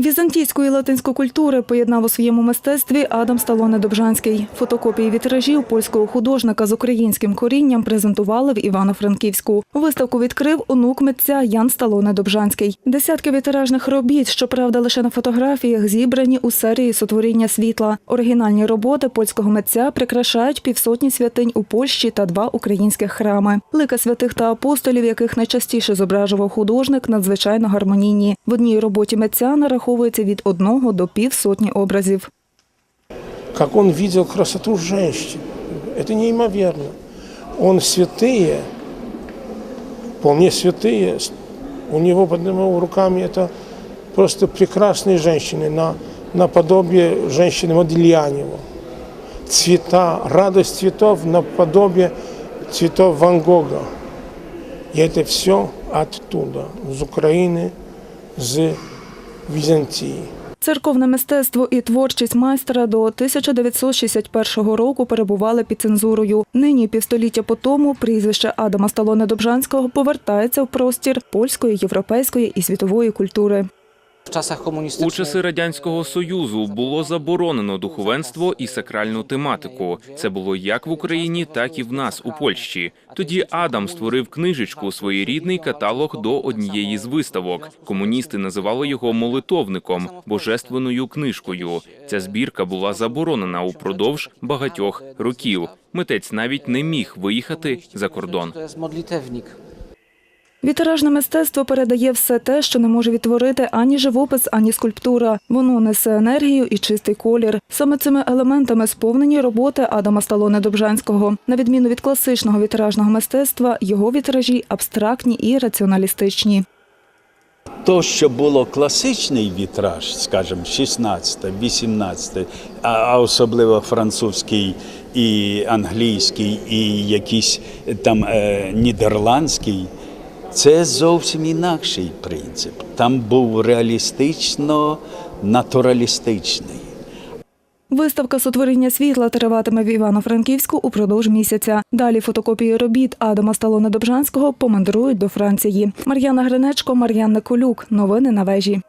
Візантійську і латинську культури поєднав у своєму мистецтві Адам Сталоне Добжанський. Фотокопії вітражів польського художника з українським корінням презентували в Івано-Франківську. Виставку відкрив онук митця Ян Сталоне Добжанський. Десятки вітражних робіт, щоправда, лише на фотографіях, зібрані у серії сотворіння світла. Оригінальні роботи польського митця прикрашають півсотні святинь у Польщі та два українських храми. Лика святих та апостолів, яких найчастіше зображував художник, надзвичайно гармонійні. В одній роботі митця нараховується від одного до півсотні образів. как он видел красоту женщин. Это неимоверно. Он святые, вполне святые, с- у него поднимал руками это просто прекрасные женщины, на, наподобие женщины Модельянова. Цвета, радость цветов наподобие цветов Ван Гога. И это все оттуда, из Украины, из Византии. Церковне мистецтво і творчість майстра до 1961 року перебували під цензурою. Нині, півстоліття по тому, прізвище Адама Сталоне Добжанського повертається в простір польської, європейської і світової культури. У часи радянського союзу було заборонено духовенство і сакральну тематику. Це було як в Україні, так і в нас у Польщі. Тоді Адам створив книжечку, своєрідний каталог до однієї з виставок. Комуністи називали його молитовником, божественною книжкою. Ця збірка була заборонена упродовж багатьох років. Митець навіть не міг виїхати за кордон. Вітражне мистецтво передає все те, що не може відтворити ані живопис, ані скульптура. Воно несе енергію і чистий колір. Саме цими елементами сповнені роботи Адама Сталоне Добжанського. На відміну від класичного вітражного мистецтва, його вітражі абстрактні і раціоналістичні. То, що було класичний вітраж, скажімо, 16, 18, а- а особливо французький і англійський, і якийсь там е, нідерландський, це зовсім інакший принцип. Там був реалістично натуралістичний. Виставка сотворення світла триватиме в Івано-Франківську упродовж місяця. Далі фотокопії робіт Адама Сталона Добжанського помандрують до Франції. Мар'яна Гринечко, Мар'яна Колюк. Новини на вежі.